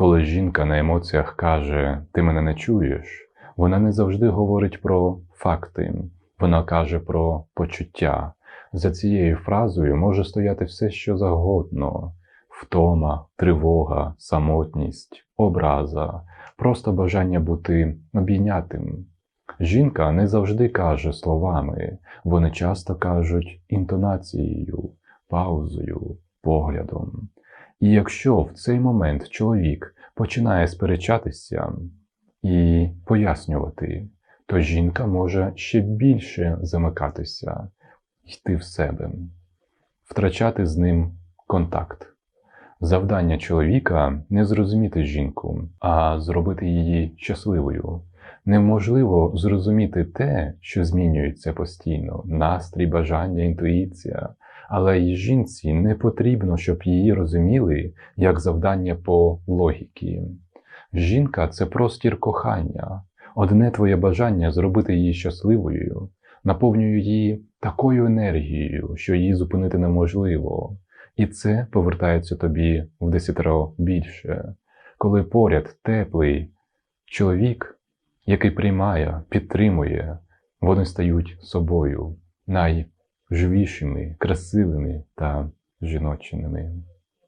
Коли жінка на емоціях каже Ти мене не чуєш, вона не завжди говорить про факти, вона каже про почуття. За цією фразою може стояти все, що завгодно: втома, тривога, самотність, образа, просто бажання бути обійнятим. Жінка не завжди каже словами, вони часто кажуть інтонацією, паузою, поглядом. І якщо в цей момент чоловік починає сперечатися і пояснювати, то жінка може ще більше замикатися, йти в себе, втрачати з ним контакт. Завдання чоловіка не зрозуміти жінку, а зробити її щасливою. Неможливо зрозуміти те, що змінюється постійно, настрій, бажання, інтуїція. Але й жінці не потрібно, щоб її розуміли як завдання по логіки. Жінка це простір кохання, одне твоє бажання зробити її щасливою, наповнює її такою енергією, що її зупинити неможливо. І це повертається тобі в десятеро більше, коли поряд теплий чоловік, який приймає, підтримує, вони стають собою найживішими, красивими та жіночими.